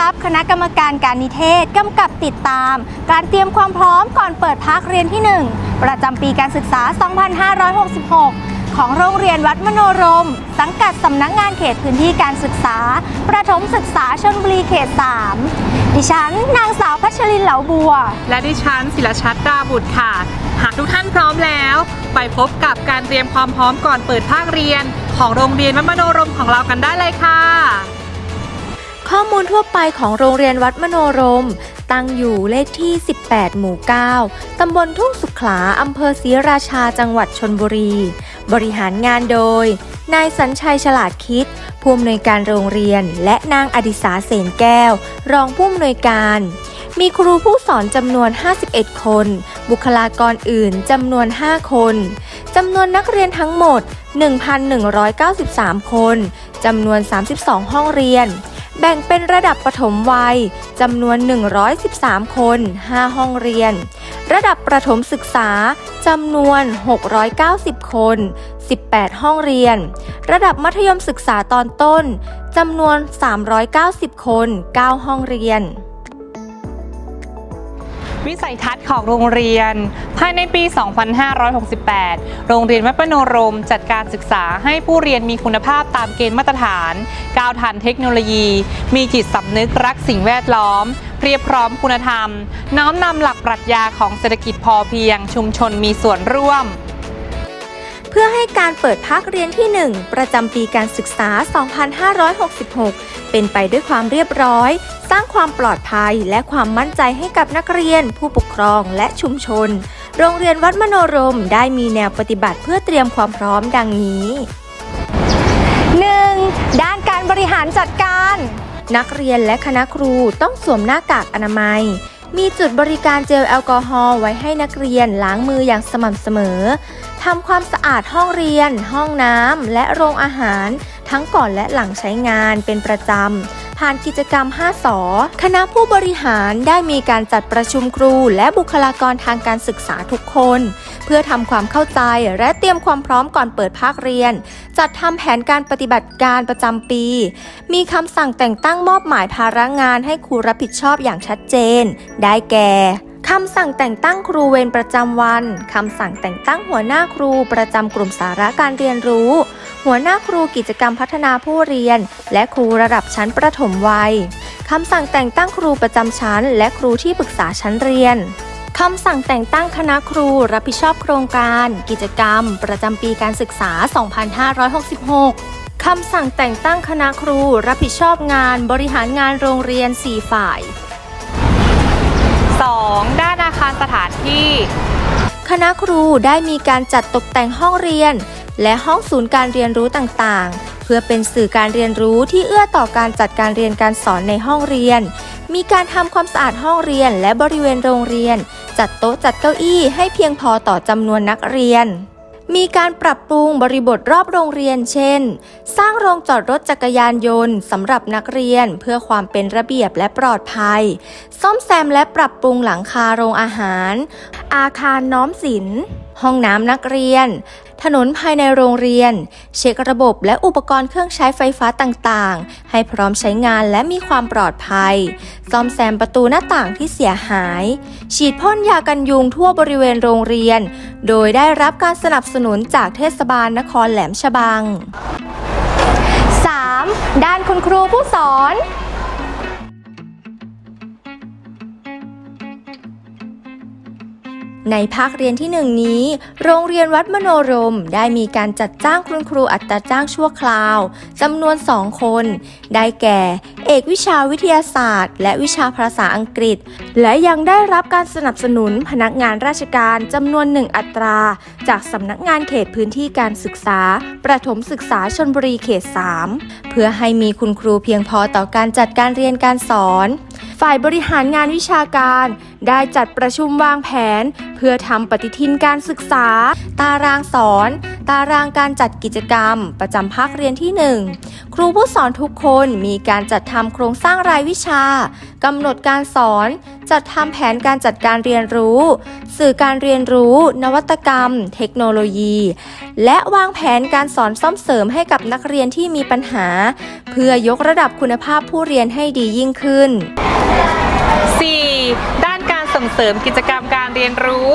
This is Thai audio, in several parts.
รับคณะกรรมการการนิเทศกำกับติดตาม การเตรียมความพร้อมก่อนเปิดภาคเรียนที่ 1 ประจำปีการศึกษา 2566 ของโรงเรียนวัดมโนรม สังกัดสำนักงานเขตพื้นที่การศึกษา ประถมศึกษาชนบุรีเขต 3 ดิฉัน นางสาวพัชรินเหลาบัว และดิฉันศิลชัดดาบุตรค่ะ หากทุกท่านพร้อมแล้ว ไปพบกับการเตรียมความพร้อมก่อนเปิดภาคเรียน ของโรงเรียนวัดมโนรมของเรากันได้เลยค่ะ ข้อมูลทั่วไปของโรงเรียนวัดมโนรม ตั้งอยู่เลขที่ 18 หมู่ 9 ตำบลทุ่งสุขลา อำเภอศรีราชา จังหวัดชนบุรี บริหารงานโดย นายสัญชัยฉลาดคิด ผู้อำนวยการโรงเรียน และนางอดิสาเสนแก้ว รองผู้อำนวยการ มีครูผู้สอนจำนวน 51 คน บุคลากรอื่นจำนวน 5 คน จำนวนนักเรียนทั้งหมด 1,193 คน จำนวน 32 ห้องเรียน แบ่งเป็นระดับประถมวัยจำนวน 113 คน 5 ห้องเรียน ระดับประถมศึกษาจำนวน 690 คน 18 ห้องเรียน ระดับมัธยมศึกษาตอนต้นจำนวน 390 คน 9 ห้องเรียน วิสัยทัศน์ของโรงเรียน ภายในปี 2568 โรงเรียนวัดปโนรม จัดการศึกษาให้ผู้เรียนมีคุณภาพตามเกณฑ์มาตรฐาน ก้าวทันเทคโนโลยี มีจิตสำนึกรักสิ่งแวดล้อมเพียบพร้อมคุณธรรม น้อมนำหลักปรัชญาของเศรษฐกิจพอเพียง ชุมชนมีส่วนร่วม เพื่อให้การเปิดภาคเรียนที่ 1 ประจำปีการศึกษา 2566 เป็นไปด้วยความเรียบร้อย สร้างความปลอดภัยและความมั่นใจให้กับนักเรียน ผู้ปกครองและชุมชน โรงเรียนวัดมโนรมได้มีแนวปฏิบัติเพื่อเตรียมความพร้อมดังนี้ 1. ด้านการบริหารจัดการ นักเรียนและคณะครูต้องสวมหน้ากากอนามัย มีจุดบริการเจลแอลกอฮอล์ไว้ให้นักเรียนล้างมืออย่างสม่ำเสมอ ทำความสะอาดห้องเรียน ห้องน้ำและโรงอาหาร ทั้งก่อนและหลังใช้งานเป็นประจำ ผ่านกิจกรรม 5สอคณะผู้บริหารได้มีการจัดประชุมครู และบุคลากรทางการศึกษาทุกคน เพื่อทำความเข้าใจและเตรียมความพร้อมก่อนเปิดภาคเรียน จัดทำแผนการปฏิบัติการประจำปี มีคำสั่งแต่งตั้งมอบหมายภาระงานให้ครูรับผิดชอบอย่างชัดเจน ได้แก่คำสั่งแต่งตั้งครูเวรประจำวัน คำสั่งแต่งตั้งหัวหน้าครูประจำกลุ่มสาระการเรียนรู้ หัวหน้าครูกิจกรรมพัฒนาผู้เรียน และครูระดับชั้นประถมวัยคำสั่งแต่งตั้งครูประจำชั้น และครูที่ปรึกษาชั้นเรียนคำสั่งแต่งตั้งคณะครูรับผิดชอบโครงการ กิจกรรม ประจำปีการศึกษา 2566 คำสั่งแต่งตั้งคณะครูรับผิดชอบงานบริหารงานโรงเรียน 4 ฝ่าย 2. ด้านอาคารสถานที่ คณะครูได้มีการจัดตกแต่งห้องเรียน และห้องศูนย์การเรียนรู้ต่างๆ เพื่อเป็นสื่อการเรียนรู้ที่เอื้อต่อการจัดการเรียนการสอนในห้องเรียน มีการทำความสะอาดห้องเรียนและบริเวณโรงเรียน จัดโต๊ะจัดเก้าอี้ให้เพียงพอต่อจำนวนนักเรียนมีการปรับปรุงบริบทรอบโรงเรียน เช่น สร้างโรงจอดรถจักรยานยนต์สำหรับนักเรียนเพื่อความเป็นระเบียบและปลอดภัย ซ่อมแซมและปรับปรุงหลังคาโรงอาหาร อาคารน้อมศิลป์ห้องน้ำนักเรียน ถนนภายในโรงเรียน เช็คระบบและอุปกรณ์เครื่องใช้ไฟฟ้าต่างๆ ให้พร้อมใช้งานและมีความปลอดภัย ซ่อมแซมประตูหน้าต่างที่เสียหาย ฉีดพ่นยากันยุงทั่วบริเวณโรงเรียน โดยได้รับการสนับสนุนจากเทศบาลนครแหลมฉบัง 3. ด้านคุณครูผู้สอน ในภาคเรียนที่หนึ่งนี้ โรงเรียนวัดมโนรม ได้มีการจัดจ้างคุณครูอัตราจ้างชั่วคราวจำนวนสองคน ได้แก่ เอกวิชาวิทยาศาสตร์ และวิชาภาษาอังกฤษ และยังได้รับการสนับสนุนพนักงานราชการจำนวนหนึ่งอัตรา จากสำนักงานเขตพื้นที่การศึกษา ประถมศึกษาชนบุรีเขต 3 เพื่อให้มีคุณครูเพียงพอต่อการจัดการเรียนการสอน ฝ่ายบริหารงานวิชาการ ได้จัดประชุมวางแผน เพื่อทำปฏิทินการศึกษา ตารางสอน ตารางการจัดกิจกรรม ประจำภาคเรียนที่ 1 ครูผู้สอนทุกคนมีการจัดทำโครงสร้างรายวิชากำหนดการสอน จัดทำแผนการจัดการเรียนรู้ สื่อการเรียนรู้ นวัตกรรม เทคโนโลยี และวางแผนการสอนซ่อมเสริมให้กับนักเรียนที่มีปัญหา เพื่อยกระดับคุณภาพผู้เรียนให้ดียิ่งขึ้น 4. ด้านการส่งเสริมกิจกรรมการเรียนรู้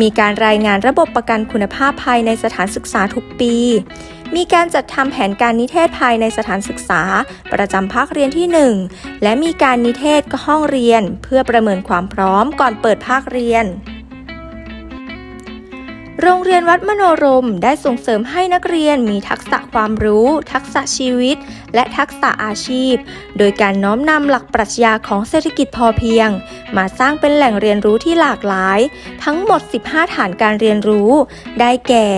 มีการรายงานระบบประกันคุณภาพภายในสถานศึกษาทุกปี มีการจัดทำแผนการนิเทศภายในสถานศึกษา ประจำภาคเรียนที่ 1 และมีการนิเทศห้องเรียน เพื่อประเมินความพร้อมก่อนเปิดภาคเรียน โรงเรียนวัดมโนรมได้ส่งเสริมให้นักเรียนมีทักษะความรู้ ทักษะชีวิต และทักษะอาชีพ โดยการน้อมนำหลักปรัชญาของเศรษฐกิจพอเพียง มาสร้างเป็นแหล่งเรียนรู้ที่หลากหลาย ทั้งหมด 15 ฐานการเรียนรู้ ได้แก่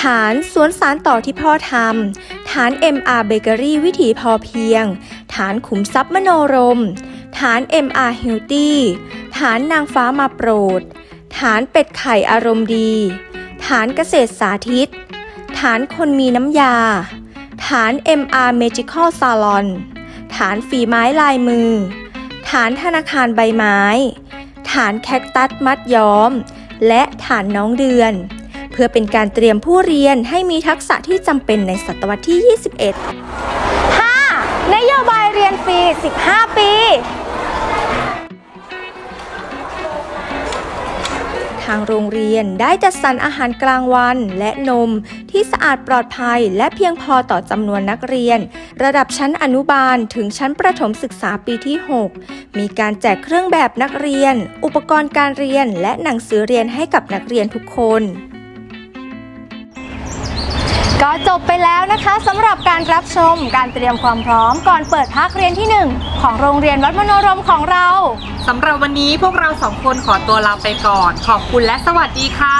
ฐานสวนสารต่อที่พ่อทำฐาน MR Bakery วิถีพอเพียง ฐานขุมทรัพย์มโนรม ฐาน MR Healthy ฐานนางฟ้ามาโปรด ฐานเป็ดไข่อารมณ์ดี ฐานเกษตรสาธิต ฐานคนมีน้ำยา ฐาน MR Magical Salon ฐานฝีไม้ลายมือ ฐานธนาคารใบไม้ ฐานแคคตัสมัดย้อม และฐานน้องเดือน เพื่อเป็นการเตรียมผู้เรียนให้มีทักษะที่จำเป็นในศตวรรษที่ 21 5. นโยบายเรียนฟรี 15 ปีางโรงเรียนได้จัดสรรอาหารกลางวันและนม ที่สะอาดปลอดภัยและเพียงพอต่อจำนวนนักเรียน ระดับชั้นอนุบาลถึงชั้นประถมศึกษาปีที่ 6 มีการแจกเครื่องแบบนักเรียน อุปกรณ์การเรียนและหนังสือเรียนให้กับนักเรียนทุกคน ก็จบไปแล้วนะคะสำหรับการรับชมการเตรียมความพร้อมก่อนเปิดภาคเรียนที่ 1 ของโรงเรียนวัดมโนรมของเรา สำหรับวันนี้พวกเราสองคนขอตัวลาไปก่อน ขอบคุณและสวัสดีค่ะ